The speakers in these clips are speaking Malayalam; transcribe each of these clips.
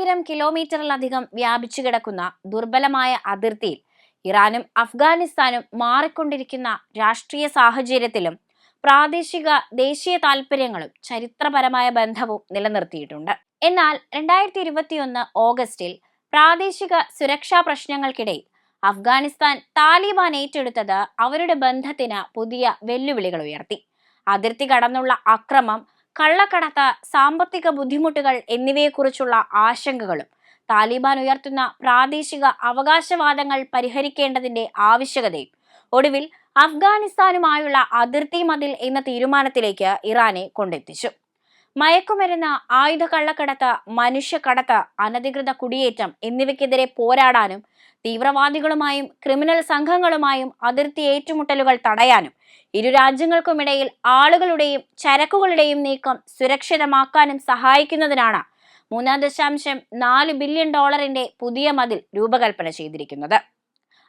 തൊള്ളായിരം കിലോമീറ്ററിലധികം വ്യാപിച്ചു കിടക്കുന്ന ദുർബലമായ അതിർത്തിയിൽ ഇറാനും അഫ്ഗാനിസ്ഥാനും മാറിക്കൊണ്ടിരിക്കുന്ന രാഷ്ട്രീയ സാഹചര്യത്തിലും പ്രാദേശിക ദേശീയ താൽപ്പര്യങ്ങളും ചരിത്രപരമായ ബന്ധവും നിലനിർത്തിയിട്ടുണ്ട്. എന്നാൽ രണ്ടായിരത്തി ഇരുപത്തിയൊന്ന് ഓഗസ്റ്റിൽ പ്രാദേശിക സുരക്ഷാ പ്രശ്നങ്ങൾക്കിടയിൽ അഫ്ഗാനിസ്ഥാൻ താലിബാൻ ഏറ്റെടുത്തത് അവരുടെ ബന്ധത്തിന് പുതിയ വെല്ലുവിളികൾ ഉയർത്തി. അതിർത്തി കടന്നുള്ള അക്രമം കള്ളക്കടത്ത് സാമ്പത്തിക ബുദ്ധിമുട്ടുകൾ എന്നിവയെക്കുറിച്ചുള്ള ആശങ്കകളും താലിബാൻ ഉയർത്തുന്ന പ്രാദേശിക അവകാശവാദങ്ങൾ പരിഹരിക്കേണ്ടതിന്റെ ആവശ്യകതയും ഒടുവിൽ അഫ്ഗാനിസ്ഥാനുമായുള്ള അതിർത്തി മതിൽ എന്ന തീരുമാനത്തിലേക്ക് ഇറാനെ കൊണ്ടെത്തിച്ചു. മയക്കുമരുന്ന് ആയുധ കള്ളക്കടത്ത് മനുഷ്യക്കടത്ത് അനധികൃത കുടിയേറ്റം എന്നിവയ്ക്കെതിരെ പോരാടാനും തീവ്രവാദികളുമായും ക്രിമിനൽ സംഘങ്ങളുമായും അതിർത്തി ഏറ്റുമുട്ടലുകൾ തടയാനും ഇരു രാജ്യങ്ങൾക്കുമിടയിൽ ആളുകളുടെയും ചരക്കുകളുടെയും നീക്കം സുരക്ഷിതമാക്കാനും സഹായിക്കുന്നതിനാണ് മൂന്നാം ദശാംശം നാല് ബില്യൺ ഡോളറിന്റെ പുതിയ മതിൽ രൂപകൽപ്പന ചെയ്തിരിക്കുന്നത്.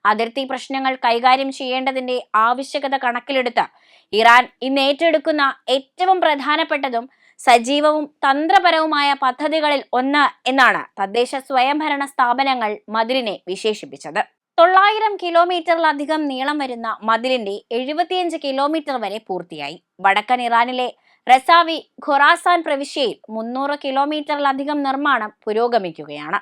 അതിർത്തി പ്രശ്നങ്ങൾ കൈകാര്യം ചെയ്യേണ്ടതിന്റെ ആവശ്യകത കണക്കിലെടുത്ത് ഇറാൻ ഇന്ന് ഏറ്റെടുക്കുന്ന ഏറ്റവും പ്രധാനപ്പെട്ടതും സജീവവും തന്ത്രപരവുമായ പദ്ധതികളിൽ ഒന്ന് എന്നാണ് തദ്ദേശ സ്വയംഭരണ സ്ഥാപനങ്ങൾ മതിലിനെ വിശേഷിപ്പിച്ചത്. തൊള്ളായിരം കിലോമീറ്ററിലധികം നീളം വരുന്ന മതിലിന്റെ എഴുപത്തിയഞ്ച് കിലോമീറ്റർ വരെ പൂർത്തിയായി. വടക്കൻ ഇറാനിലെ റസാവി ഖൊറാസാൻ പ്രവിശ്യയിൽ മുന്നൂറ് കിലോമീറ്ററിലധികം നിർമ്മാണം പുരോഗമിക്കുകയാണ്.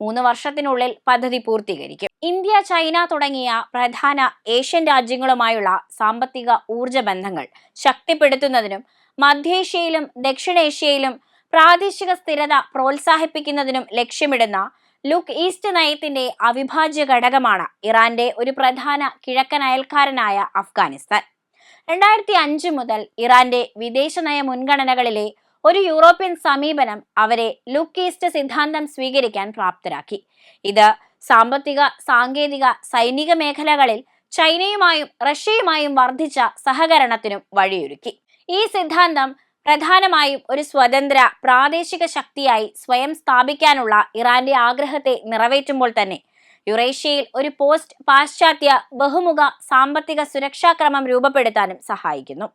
മൂന്ന് വർഷത്തിനുള്ളിൽ പദ്ധതി പൂർത്തീകരിക്കും. ഇന്ത്യ ചൈന തുടങ്ങിയ പ്രധാന ഏഷ്യൻ രാജ്യങ്ങളുമായുള്ള സാമ്പത്തിക ഊർജ ബന്ധങ്ങൾ ശക്തിപ്പെടുത്തുന്നതിനും മധ്യേഷ്യയിലും ദക്ഷിണേഷ്യയിലും പ്രാദേശിക സ്ഥിരത പ്രോത്സാഹിപ്പിക്കുന്നതിനും ലക്ഷ്യമിടുന്ന ലുക്ക് ഈസ്റ്റ് നയത്തിന്റെ അവിഭാജ്യ ഘടകമാണ് ഇറാന്റെ ഒരു പ്രധാന കിഴക്കൻ അയൽക്കാരനായ അഫ്ഗാനിസ്ഥാൻ. രണ്ടായിരത്തി അഞ്ച് മുതൽ ഇറാന്റെ വിദേശ നയ മുൻഗണനകളിലെ ഒരു യൂറോപ്യൻ സമീപനം അവരെ ലുക്ക് ഈസ്റ്റ് സിദ്ധാന്തം സ്വീകരിക്കാൻ പ്രാപ്തരാക്കി. ഇത് സാമ്പത്തിക സാങ്കേതിക സൈനിക മേഖലകളിൽ ചൈനയുമായും റഷ്യയുമായും വർദ്ധിച്ച സഹകരണത്തിനും വഴിയൊരുക്കി. ഈ സിദ്ധാന്തം പ്രധാനമായും ഒരു സ്വതന്ത്ര പ്രാദേശിക ശക്തിയായി സ്വയം സ്ഥാപിക്കാനുള്ള ഇറാന്റെ ആഗ്രഹത്തെ നിറവേറ്റുമ്പോൾ തന്നെ. യുറേഷ്യയിൽ ഒരു പോസ്റ്റ് പാശ്ചാത്യ ബഹുമുഖ സാമ്പത്തിക സുരക്ഷാക്രമം രൂപപ്പെടുത്താനും സഹായിക്കുന്നു.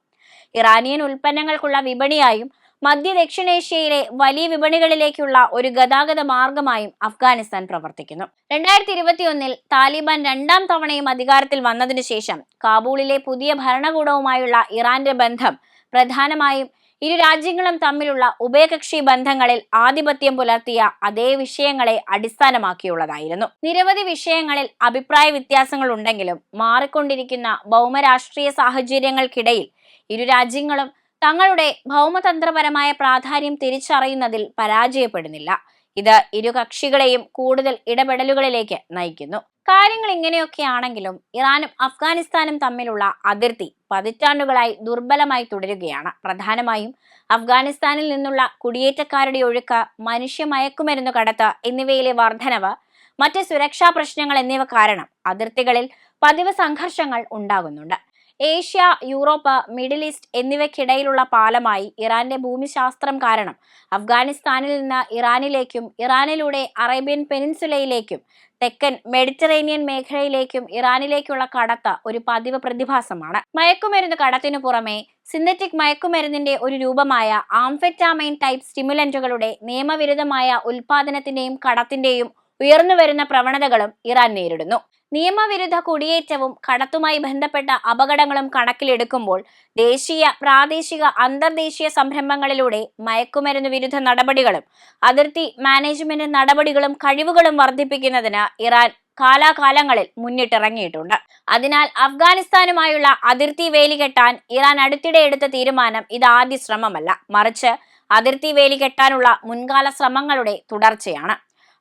ഇറാനിയൻ ഉൽപ്പന്നങ്ങൾക്കുള്ള വിപണിയായും മധ്യ ദക്ഷിണേഷ്യയിലെ വലിയ വിപണികളിലേക്കുള്ള ഒരു ഗതാഗത മാർഗമായും അഫ്ഗാനിസ്ഥാൻ പ്രവർത്തിക്കുന്നു. രണ്ടായിരത്തി ഇരുപത്തിയൊന്നിൽ താലിബാൻ രണ്ടാം തവണയും അധികാരത്തിൽ വന്നതിനു ശേഷം കാബൂളിലെ പുതിയ ഭരണകൂടവുമായുള്ള ഇറാന്റെ ബന്ധം പ്രധാനമായും ഇരു രാജ്യങ്ങളും തമ്മിലുള്ള ഉഭയകക്ഷി ബന്ധങ്ങളിൽ ആധിപത്യം പുലർത്തിയ അതേ വിഷയങ്ങളെ അടിസ്ഥാനമാക്കിയുള്ളതായിരുന്നു. നിരവധി വിഷയങ്ങളിൽ അഭിപ്രായ വ്യത്യാസങ്ങൾ ഉണ്ടെങ്കിലും മാറിക്കൊണ്ടിരിക്കുന്ന ഭൗമരാഷ്ട്രീയ സാഹചര്യങ്ങൾക്കിടയിൽ ഇരു രാജ്യങ്ങളും തങ്ങളുടെ ഭൗമതന്ത്രപരമായ പ്രാധാന്യം തിരിച്ചറിയുന്നതിൽ പരാജയപ്പെടുന്നില്ല. ഇത് ഇരു കക്ഷികളെയും കൂടുതൽ ഇടപെടലുകളിലേക്ക് നയിക്കുന്നു. കാര്യങ്ങൾ ഇങ്ങനെയൊക്കെയാണെങ്കിലും ഇറാനും അഫ്ഗാനിസ്ഥാനും തമ്മിലുള്ള അതിർത്തി പതിറ്റാണ്ടുകളായി ദുർബലമായി തുടരുകയാണ്. പ്രധാനമായും അഫ്ഗാനിസ്ഥാനിൽ നിന്നുള്ള കുടിയേറ്റക്കാരുടെ ഒഴുക്ക് മനുഷ്യ മയക്കുമരുന്ന് കടത്ത് എന്നിവയിലെ വർധനവ് മറ്റ് സുരക്ഷാ പ്രശ്നങ്ങൾ എന്നിവ കാരണം അതിർത്തികളിൽ പതിവ് സംഘർഷങ്ങൾ ഉണ്ടാകുന്നുണ്ട്. ഏഷ്യ യൂറോപ്പ് മിഡിൽ ഈസ്റ്റ് എന്നിവയ്ക്കിടയിലുള്ള പാലമായി ഇറാന്റെ ഭൂമിശാസ്ത്രം കാരണം. അഫ്ഗാനിസ്ഥാനിൽ നിന്ന് ഇറാനിലേക്കും ഇറാനിലൂടെ അറേബ്യൻ പെനിൻസുലയിലേക്കും തെക്കൻ മെഡിറ്ററേനിയൻ മേഖലയിലേക്കും ഇറാനിലേക്കുള്ള കടത്ത ഒരു പതിവ് പ്രതിഭാസമാണ്. മയക്കുമരുന്ന് കടത്തിനു പുറമെ സിന്തറ്റിക് മയക്കുമരുന്നിന്റെ ഒരു രൂപമായ ആംഫെറ്റാമൈൻ ടൈപ്പ് സ്റ്റിമുലന്റുകളുടെ നിയമവിരുദ്ധമായ ഉൽപാദനത്തിന്റെയും കടത്തിന്റെയും ഉയർന്നുവരുന്ന പ്രവണതകളും ഇറാൻ നേരിടുന്നു. നിയമവിരുദ്ധ കുടിയേറ്റവും കടത്തുമായി ബന്ധപ്പെട്ട അപകടങ്ങളും കണക്കിലെടുക്കുമ്പോൾ ദേശീയ പ്രാദേശിക അന്തർദേശീയ സംരംഭങ്ങളിലൂടെ മയക്കുമരുന്ന് വിരുദ്ധ നടപടികളും അതിർത്തി മാനേജ്മെന്റ് നടപടികളും കഴിവുകളും വർദ്ധിപ്പിക്കുന്നതിന് ഇറാൻ കാലാകാലങ്ങളിൽ മുന്നിട്ടിറങ്ങിയിട്ടുണ്ട്. അതിനാൽ അഫ്ഗാനിസ്ഥാനുമായുള്ള അതിർത്തി വേലി കെട്ടാൻ ഇറാൻ അടുത്തിടെ എടുത്ത തീരുമാനം ഇത് ആദ്യ ശ്രമമല്ല. മറിച്ച് അതിർത്തി വേലി കെട്ടാനുള്ള മുൻകാല ശ്രമങ്ങളുടെ തുടർച്ചയാണ്.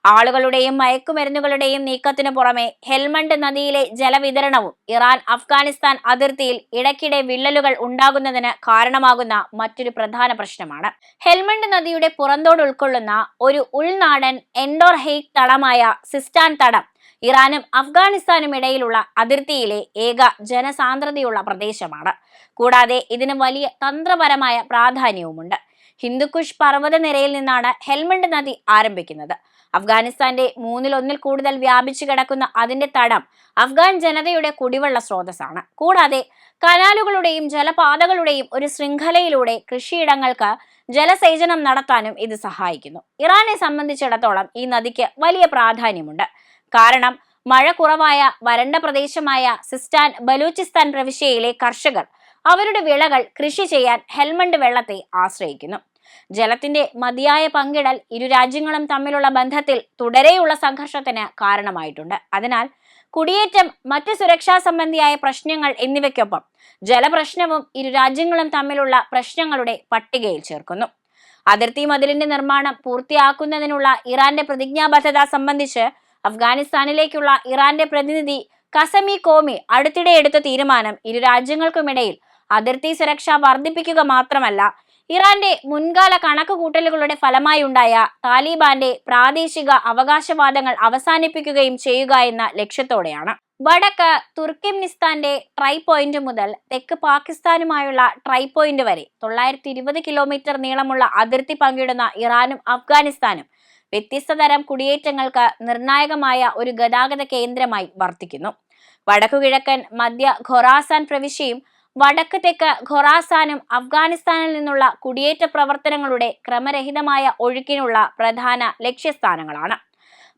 ആളുകളുടെയും മയക്കുമരുന്നുകളുടെയും നീക്കത്തിനു പുറമെ ഹെൽമണ്ട് നദിയിലെ ജലവിതരണവും ഇറാൻ അഫ്ഗാനിസ്ഥാൻ അതിർത്തിയിൽ ഇടയ്ക്കിടെ വിള്ളലുകൾ ഉണ്ടാകുന്നതിന് കാരണമാകുന്ന മറ്റൊരു പ്രധാന പ്രശ്നമാണ്. ഹെൽമണ്ട് നദിയുടെ പുറന്തോട് ഉൾക്കൊള്ളുന്ന ഒരു ഉൾനാടൻ എൻഡോർ ഹെയ്ക് തടമായ സിസ്റ്റാൻ തടം ഇറാനും അഫ്ഗാനിസ്ഥാനും ഇടയിലുള്ള അതിർത്തിയിലെ ഏക ജനസാന്ദ്രതയുള്ള പ്രദേശമാണ്. കൂടാതെ ഇതിന് വലിയ തന്ത്രപരമായ പ്രാധാന്യവുമുണ്ട്. ഹിന്ദുക്കുഷ് പർവതനിരയിൽ നിന്നാണ് ഹെൽമണ്ട് നദി ആരംഭിക്കുന്നത്. അഫ്ഗാനിസ്ഥാന്റെ മൂന്നിലൊന്നിൽ കൂടുതൽ വ്യാപിച്ചു കിടക്കുന്ന അതിന്റെ തടം അഫ്ഗാൻ ജനതയുടെ കുടിവെള്ള സ്രോതസ്സാണ്. കൂടാതെ കനാലുകളുടെയും ജലപാതകളുടെയും ഒരു ശൃംഖലയിലൂടെ കൃഷിയിടങ്ങൾക്ക് ജലസേചനം നടത്താനും ഇത് സഹായിക്കുന്നു. ഇറാനെ സംബന്ധിച്ചിടത്തോളം ഈ നദിക്ക് വലിയ പ്രാധാന്യമുണ്ട്. കാരണം മഴ കുറവായ വരണ്ട പ്രദേശമായ സിസ്റ്റാൻ ബലൂചിസ്ഥാൻ പ്രവിശ്യയിലെ കർഷകർ അവരുടെ വിളകൾ കൃഷി ചെയ്യാൻ ഹെൽമണ്ട് വെള്ളത്തെ ആശ്രയിക്കുന്നു. ജലത്തിന്റെ മതിയായ പങ്കിടൽ ഇരു രാജ്യങ്ങളും തമ്മിലുള്ള ബന്ധത്തിൽ തുടരെയുള്ള സംഘർഷത്തിന് കാരണമായിട്ടുണ്ട്. അതിനാൽ കുടിയേറ്റം മറ്റ് സുരക്ഷാ സംബന്ധിയായ പ്രശ്നങ്ങൾ എന്നിവയ്ക്കൊപ്പം ജലപ്രശ്നവും ഇരു രാജ്യങ്ങളും തമ്മിലുള്ള പ്രശ്നങ്ങളുടെ പട്ടികയിൽ ചേർക്കുന്നു. അതിർത്തി മതിലിന്റെ നിർമ്മാണം പൂർത്തിയാക്കുന്നതിനുള്ള ഇറാന്റെ പ്രതിജ്ഞാബദ്ധത സംബന്ധിച്ച് അഫ്ഗാനിസ്ഥാനിലേക്കുള്ള ഇറാന്റെ പ്രതിനിധി കസമി കോമി അടുത്തിടെ എടുത്ത തീരുമാനം ഇരു രാജ്യങ്ങൾക്കുമിടയിൽ അതിർത്തി സുരക്ഷ വർദ്ധിപ്പിക്കുക മാത്രമല്ല ഇറാന്റെ മുൻകാല കണക്കുകൂട്ടലുകളുടെ ഫലമായി ഉണ്ടായ താലിബാന്റെ പ്രാദേശിക അവകാശവാദങ്ങൾ അവസാനിപ്പിക്കുകയും ചെയ്യുക എന്ന ലക്ഷ്യത്തോടെയാണ്. വടക്ക് തുർക്കിമിനിസ്ഥാന്റെ ട്രൈ പോയിന്റ് മുതൽ തെക്ക് പാകിസ്ഥാനുമായുള്ള ട്രൈ പോയിന്റ് വരെ തൊള്ളായിരത്തി ഇരുപത് കിലോമീറ്റർ നീളമുള്ള അതിർത്തി പങ്കിടുന്ന ഇറാനും അഫ്ഗാനിസ്ഥാനും വ്യത്യസ്ത തരം കുടിയേറ്റങ്ങൾക്ക് നിർണായകമായ ഒരു ഗതാഗത കേന്ദ്രമായി വർത്തിക്കുന്നു. വടക്കുകിഴക്കൻ മധ്യ ഖൊറാസാൻ പ്രവിശ്യയും വടക്ക് തെക്ക് ഖൊറാസാനും അഫ്ഗാനിസ്ഥാനിൽ നിന്നുള്ള കുടിയേറ്റ പ്രവർത്തനങ്ങളുടെ ക്രമരഹിതമായ ഒഴുക്കിനുള്ള പ്രധാന ലക്ഷ്യസ്ഥാനങ്ങളാണ്.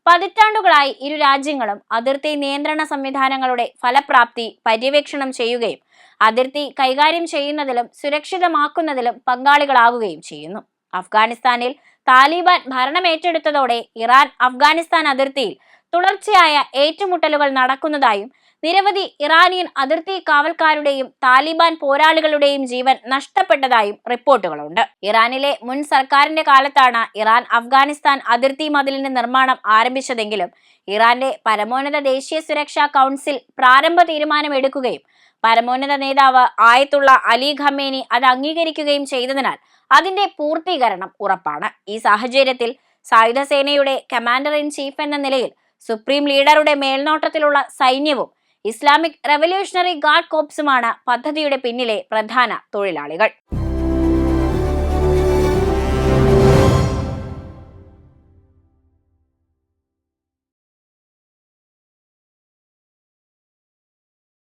പതിറ്റാണ്ടുകളായി ഇരു രാജ്യങ്ങളും അതിർത്തി നിയന്ത്രണ സംവിധാനങ്ങളുടെ ഫലപ്രാപ്തി പര്യവേക്ഷണം ചെയ്യുകയും അതിർത്തി കൈകാര്യം ചെയ്യുന്നതിലും സുരക്ഷിതമാക്കുന്നതിലും പങ്കാളികളാകുകയും ചെയ്യുന്നു. അഫ്ഗാനിസ്ഥാനിൽ താലിബാൻ ഭരണമേറ്റെടുത്തതോടെ ഇറാൻ അഫ്ഗാനിസ്ഥാൻ അതിർത്തിയിൽ തുടർച്ചയായ ഏറ്റുമുട്ടലുകൾ നടക്കുന്നതായും നിരവധി ഇറാനിയൻ അതിർത്തി കാവൽക്കാരുടെയും താലിബാൻ പോരാളികളുടെയും ജീവൻ നഷ്ടപ്പെട്ടതായും റിപ്പോർട്ടുകളുണ്ട്. ഇറാനിലെ മുൻ സർക്കാരിന്റെ കാലത്താണ് ഇറാൻ അഫ്ഗാനിസ്ഥാൻ അതിർത്തി മതിലിന്റെ നിർമ്മാണം ആരംഭിച്ചതെങ്കിലും ഇറാന്റെ പരമോന്നത ദേശീയ സുരക്ഷാ കൗൺസിൽ പ്രാരംഭ തീരുമാനം എടുക്കുകയും പരമോന്നത നേതാവ് ആയത്തുള്ള അലി ഖമേനി അത് അംഗീകരിക്കുകയും ചെയ്തതിനാൽ അതിന്റെ പൂർത്തീകരണം ഉറപ്പാണ്. ഈ സാഹചര്യത്തിൽ സായുധ സേനയുടെ കമാൻഡർ ഇൻ ചീഫ് എന്ന നിലയിൽ സുപ്രീം ലീഡറുടെ മേൽനോട്ടത്തിലുള്ള സൈന്യവും ഇസ്ലാമിക് റവല്യൂഷണറി ഗാർഡ് കോപ്സുമാണ് പദ്ധതിയുടെ പിന്നിലെ പ്രധാന തൊഴിലാളികൾ.